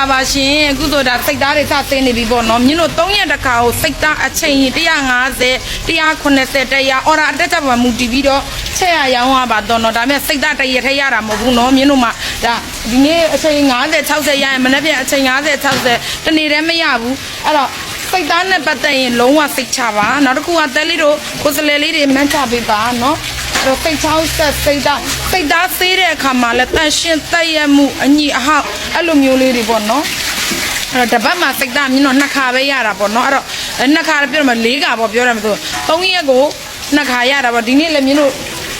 လာပါရှင်အခုဆိုဒါစိတ်သားတွေစဆင်းနေပြီပေါ့နော်မြင်းတို့3ရက်တခါကိုစိတ်သားအချိန်150 190တရားအော်ဒါအတက်ချက်ပါမူတည်ပြီးတော့ချက်ရရောင်းရပါတော့နော်ဒါပေမဲ့စိတ်သားတရက်ထဲရတာမဟုတ်ဘူးနော်မြင်းတို့မှာဒါဒီနေ့အချိန်50 60ရရင်မနေ့ပြန်အချိန်50 60တနေ့တည်းမရဘူးအဲ့တော့စိတ်သားနဲ့ပတ်သက်ရင်လုံးဝစိတ်ချပါနောက်တစ်ခုကတဲလေးတို့ကိုယ်စလဲလေးတွေမှန်းချပေးပါနော်အဲ့ တော့စိတ်ချောင်းဆက်စိတ်သားစိတ်သားသေးတဲ့အခါမှာလည်းတန်ရှင်းတက်ရမှုအညီအဟောက်အဲ့လိုမျိုးလေးတွေပေါ့နော်အဲ့တော့တပတ်မှာစိတ်သားမြင်တော့နှစ်ခါပဲရတာပေါ့နော်အဲ့တော့နှစ်ခါပြောမှ၄ခါပေါ့ပြောရမှာဆို၃ရက်ကိုနှစ်ခါရတာပေါ့ဒီနေ့လည်းမြင်တို့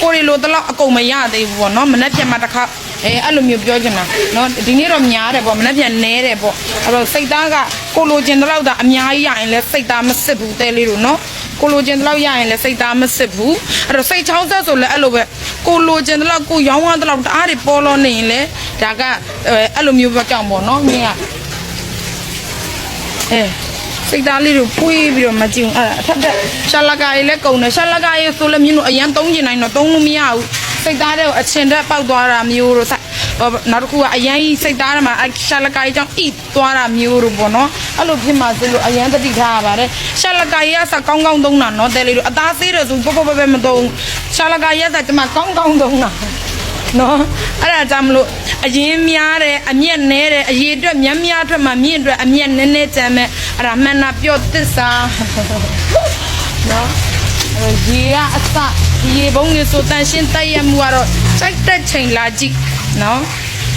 ကိုရီလိုတလောက်အကုန်မရသေးဘူးပေါ့နော်မနေ့ပြန်မှာတစ်ခါအဲအဲ့လိုမျိုးပြောချင်တာနော်ဒီနေ့တော့များတယ်ပေါ့မနေ့ပြန်နဲတယ်ပေါ့အဲ့တော့စိတ်သားကကိုလိုချင်တလောက်တာအများကြီးရရင်လည်းစိတ်သားမစစ်ဘူးတဲလေးတို့နော် ကိုလိုချင်တလောက်ရရင်လည်းစိတ်သားမစစ်ဘူးအဲ့တော့စိတ်ချောင်းဆက်ဆိုလည်းအဲ့လိုပဲကိုလိုချင်တလောက်ကိုရောင်းရတလောက်တအားတွေပေါ်လို့နေရင်လည်းဒါကအဲ့လိုမျိုးပဲကြောင်ပေါ့နော်မြင်ကအဲစိတ်သားလေးတို့ပွေးပြီးတော့မကြည့်ဘူးအဲ့ဒါအထက်တက်ရှာလကာကြီးလည်းကုံတယ်ရှာလကာကြီးဆိုလည်းမြင်လို့အရန်သုံးကျင်နိုင်တော့သုံးလို့မရဘူးစိတ်သားတွေကိုအချင်တက်ပေါက်သွားတာမျိုးတို့ဆိုင် နောက်တစ်ခုကအရန်ကြီးစိတ်သားထဲမှာအရှာလကာကြီးကြောင့်ဣသွားတာမျိုးတို့ပေါ့နော်အဲ့လိုဖြစ်မှစလို့အရန်တတိထားရပါတယ်ရှာလကာကြီးကစကောင်းကောင်းသုံးတာနော်တဲလေးတို့အသားသေးတယ်ဆိုပေါ့ပေါ့ပဲပဲမသုံးရှာလကာကြီးကစကျမကောင်းကောင်းသုံးတာနော်အဲ့ဒါကြောင့်မလို့အရင်များတယ်အမျက်နဲတယ်အရေးအတွက်များများအတွက်မှမြင့်အတွက်အမျက်နဲနဲကြမ်းမဲ့အဲ့ဒါမှန်တာပြော့သစ္စာနော်အဲ့ရေကအစဒီရေဘုံကြီးဆိုတန်ရှင်းတိုက်ရမှုကတော့စိုက်တက်ချိန်လာကြည့် နော်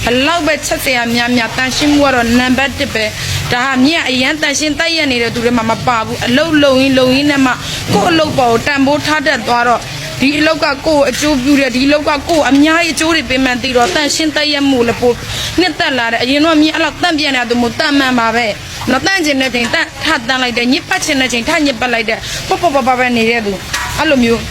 ဘလောက်ပဲချက်စရာများများတန်ရှင်းမှုကတော့နံပါတ်1ပဲဒါဟာမြင့်အရန်တန်ရှင်းတိုက်ရနေတဲ့သူတွေမှမပါဘူးအလုတ်လုံရင်လုံရင်းနဲ့မှကို့အလုတ်ပေါ်ကိုတန်ဖိုးထားတတ်သွားတော့ဒီအလောက်ကကိုယ်အကျိုးပြုတယ်ဒီအလောက်ကကိုယ်အများကြီးအကျိုးတွေပေးမှန်းသိတော့တန်ရှင်းတိုက်ရမှုလည်းပိုနှစ်သက်လာတယ်အရင်တော့မြင့်အဲ့လောက်တန့်ပြန်နေတာသူမို့တန့်မှန်ပါပဲနော်တန့်ကျင်တဲ့ချိန်တန့်ထတန့်လိုက်တယ်ညစ်ပတ်ချင်တဲ့ချိန်ထညစ်ပတ်လိုက်တယ်ပေါ့ပေါ့ပေါ့ပေါ့ပဲနေတဲ့သူအဲ့လိုမျိုး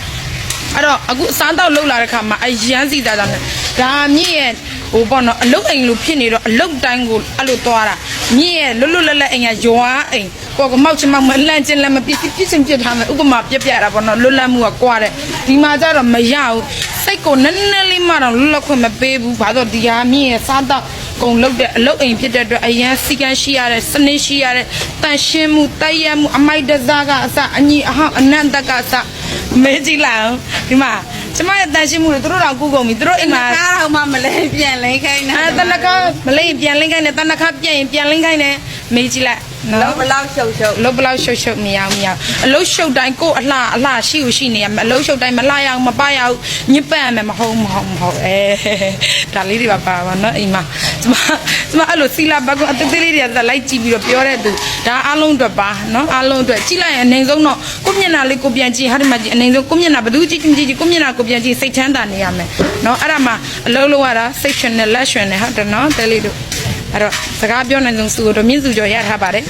အဲ့တော့အခုအစားတောက်လှုပ်လာတဲ့ခါမှာအရန်စီတာကြောင့်လည်း ဒါမြင့်ရဲ့ဟိုပေါ့နော်အလုတ်အိမ်လိုဖြစ်နေတော့အလုတ်တိုင်းကိုအဲ့လိုသွားတာမြင့်ရဲ့လွတ်လွတ်လပ်လပ်အိမ်ကယွာအိမ်ကိုကမောက်ချင်မောက်မလှန့်ချင်လည်းမပြစ်ပြစ်ပြစ်ချင်ပြစ်ထားမယ်ဥပမာပြက်ပြတာပေါ့နော်လွတ်လပ်မှုကကွာတဲ့ဒီမှာကျတော့မရဘူးစိတ်ကိုနည်းနည်းလေးမှတော့လွတ်လပ်ခွင့်မပေးဘူးဘာလို့ဒီဟာမြင့်ရဲ့စားတော့ကုံလုတ်တဲ့အလုတ်အိမ်ဖြစ်တဲ့အတွက်အရန်စီကန်းရှိရတဲ့စနစ်ရှိရတဲ့တန်ရှင်းမှုတိုက်ရမှုအမိုက်တစားကအစအညီအဟောင်းအနန္တကအစမေးကြည့်လိုက်အောင်ဒီမှာ ကျမရဲ့တန်ရှင်းမှုတွေသူတို့တော့ကူကုန်ပြီသူတို့အိမ်မှာကားတော့မှမလဲပြန်လိမ့်ခိုင်းတာအဲတနခါမလိမ့်ပြန်လိမ့်ခိုင်းတယ်တနခါပြက်ရင်ပြန်လိမ့်ခိုင်းတယ်မေးကြည့်လိုက် လောနော်ဘလောက်ရှုပ်ရှုပ်အလုတ်ဘလောက်ရှုပ်ရှုပ်မရဘူးမရဘူးအလုတ်ရှုပ်တိုင်းကိုယ်အလှအလှရှိ ਉ ရှိနေရမယ်အလုတ်ရှုပ်တိုင်းမလှရအောင်မပရအောင်ညစ်ပတ်ရမယ်မဟုတ်မဟုတ်မဟုတ်အဲဒါလေးတွေပါပါပါနော်အိမ်မှာကျမကျမအဲ့လိုစီလာဘက်ကအသေးသေးလေးတွေကလိုက်ကြည့်ပြီးတော့ပြောတဲ့သူဒါအားလုံးအတွက်ပါနော်အားလုံးအတွက်ကြည့်လိုက်ရင်အနေဆုံးတော့ကိုမျက်နှာလေးကိုပြန်ကြည့်ဟာဒီမှာကြည့်အနေဆုံးကိုမျက်နှာဘယ်သူကြည့်ကြည့်ကြည့်ကိုမျက်နှာကိုပြန်ကြည့်စိတ်ချမ်းသာနေရမယ်နော်အဲ့ဒါမှအလုံးလုံးရတာစိတ်ရှင်နဲ့လက်ရှင်နဲ့ဟုတ်တယ်နော်တဲလေးတို့ အဲ့တော့စကားပြောနိုင်ဆုံးစုတော့မြင့်စုကျော်ရထားပါတယ်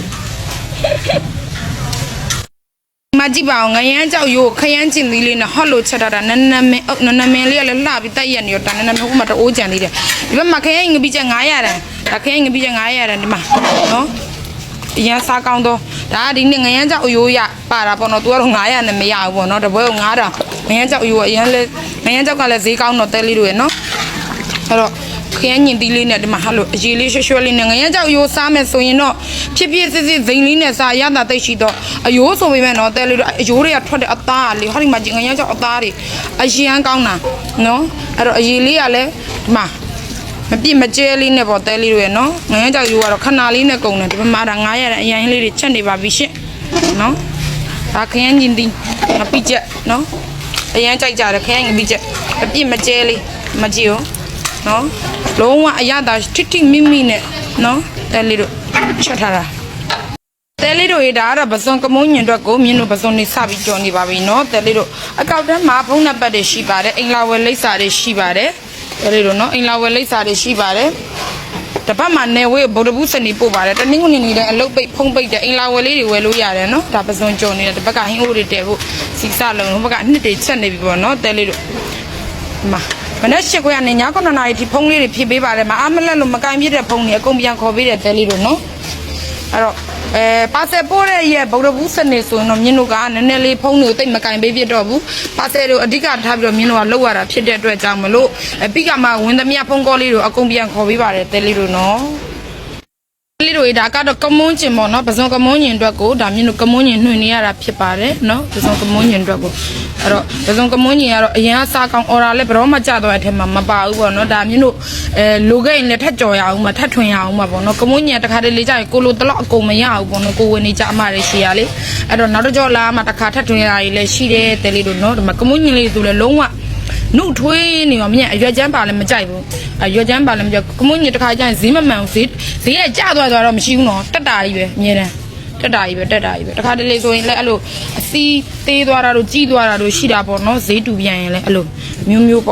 မကြည့်ပါအောင်ငရမ်းကြောက်ရိုးခရမ်းကျင်သီးလေးနဲ့ဟော့လို့ချက်ထားတာနန်းနန်းမင်းအုတ်နန်းနန်းမင်းလေးကလည်းလှပြီးတိုက်ရက်နေတော့တန်းနန်းနန်းမင်းဥမာတိုးကြံသေးတယ်ဒီဘက်မှာခရမ်းငပိချက်900တန်ဒါခရမ်းငပိချက်900တန်ဒီမှာနော်အရန်စားကောင်းတော့ဒါကဒီနေ့ငရမ်းကြောက်ရိုးရပါတာပေါ့နော်သူကတော့900နဲ့မရဘူးပေါ့နော်တပွဲကို9000ငရမ်းကြောက်ရိုးကအရန်လဲငရမ်းကြောက်ကလည်းဈေးကောင်းတော့တဲလေးတို့ရနော်အဲ့တော့ ခရမ်းညင်သီးလေးနဲ့ဒီမှာဟာလို့အရေးလေးရွှဲရွှဲလေးနဲ့ငရမ်းကြောက်ရိုးစားမယ်ဆိုရင်တော့ဖြစ်ဖြစ်စစ်စစ်ဇိမ်လေးနဲ့စားရတာသိရှိတော့အယိုးဆိုပေမဲ့နော်တဲလေးတို့အယိုးတွေကထွက်တဲ့အသားကလေဟောဒီမှာငရမ်းကြောက်အသားတွေအရန်ကောင်းတာနော်အဲ့တော့အရေးလေးကလည်းဒီမှာမပြစ်မကျဲလေးနဲ့ပေါ့တဲလေးတို့ရနော်ငရမ်းကြောက်ရိုးကတော့ခဏလေးနဲ့ကုန်တယ်ဒီမှာဒါ900ရတဲ့အရင်လေးတွေချက်နေပါပြီရှင့်နော်ဒါခရမ်းညင်သီးငပိချက်နော်အရန်ကြိုက်ကြတယ်ခရမ်းငပိချက်မပြစ်မကျဲလေးမကြည့်ဘူးနော် လုံးဝအရသာထိထိမိမိနဲ့နော်တဲလေးတို့ချက်ထားတာတဲလေးတို့ရေးဒါကတော့ပစွန်ကမုံညင်အတွက်ကိုမြင်းတို့ပစွန်နေစပြီးကြော်နေပါပြီနော်တဲလေးတို့အကောက်တန်းမှာဖုန်းနံပါတ်တွေရှိပါတယ်အင်္ဂလာဝယ်လိပ်စာတွေရှိပါတယ်တဲလေးတို့နော်အင်္ဂလာဝယ်လိပ်စာတွေရှိပါတယ်တပတ်မှာနယ်ဝေးဗုဒ္ဓဘူးစနေပို့ပါတယ်တနင်္ဂနွေနေ့တဲ့အလုတ်ပိတ်ဖုံးပိတ်တဲ့အင်္ဂလာဝယ်လေးတွေဝယ်လို့ရတယ်နော်ဒါပစွန်ကြော်နေတယ်တစ်ပတ်ကဟင်းအိုးတွေတဲဖို့စီစလုံးဟိုဘက်ကနှစ်တွေချက်နေပြီပေါ့နော်တဲလေးတို့ဒီမှာ မနေ့၈ခွဲကနေည9နာရီထိဖုန်းလေးတွေဖြည့်ပေးပါတယ်မအားမလက်လို့မကင်ပြတဲ့ဖုန်းတွေအကုန်ပြန်ခေါ်ပေးတဲ့တဲလေးတို့နော်အဲ့တော့အဲပါဆယ်ပို့တဲ့ရဲ့ဗုဒ္ဓဘူးစနေဆိုရင်တော့မြင်းတို့ကနည်းနည်းလေးဖုန်းတွေကိုတိတ်မကင်ပေးပြတော့ဘူးပါဆယ်တို့အဓိကထားပြီးတော့မြင်းတို့ကလောက်ရတာဖြစ်တဲ့အတွက်ကြောင့်မလို့အပိကမှာဝင်သမျှဖုန်းကောလေးတို့အကုန်ပြန်ခေါ်ပေးပါတယ်တဲလေးတို့နော် လေးတို့ဒါကတော့ကမွန်းကျင်ပေါ့နော်ပစုံကမွန်းကျင်အတွက်ကိုဒါမြင်လို့ကမွန်းကျင်နှွှင်နေရတာဖြစ်ပါတယ်နော်ပစုံကမွန်းကျင်အတွက်ကိုအဲ့တော့ပစုံကမွန်းကျင်ကတော့အရင်ကစားကောင်းအော်ဒါလည်းဘယ်တော့မှကြတော့တဲ့အထက်မှာမပါဘူးပေါ့နော်ဒါမြင်လို့အဲလိုခဲ့ရင်လည်းထက်ကြော်ရအောင်မထက်ထွင်ရအောင်မှာပေါ့နော်ကမွန်းကျင်ကတစ်ခါတလေကြာရင်ကိုလိုတလောက်အကုန်မရဘူးပေါ့နော်ကိုဝင်နေကြအမတွေရှိရလေအဲ့တော့နောက်တစ်ကြော်လာမှတစ်ခါထက်ထွင်ရတာကြီးလည်းရှိတယ်တဲလေးတို့နော်ဒီမှာကမွန်းကျင်လေးဆိုလည်းလုံးဝနှုတ်ထွေးနေရောမြင်အရွက်ချမ်းပါလည်းမကြိုက်ဘူးအ ရွက်ချမ်းပါလည်းမကြိုက်ကမွန်းကြီးတစ်ခါကျရင်ဈေးမမှန်ဘူးဈေးဈေးကကျသွားသွားတော့မရှိဘူးနော်တက်တာကြီးပဲအမြဲတမ်းတက်တာကြီးပဲတက်တာကြီးပဲတစ်ခါတလေဆိုရင်လည်းအဲ့လိုအစီသေးသွားတာတို့ကြီးသွားတာတို့ရှိတာပေါ့နော်ဈေးတူပြန်ရင်လည်းအဲ့လိုမျိုးမျိုးပေါ့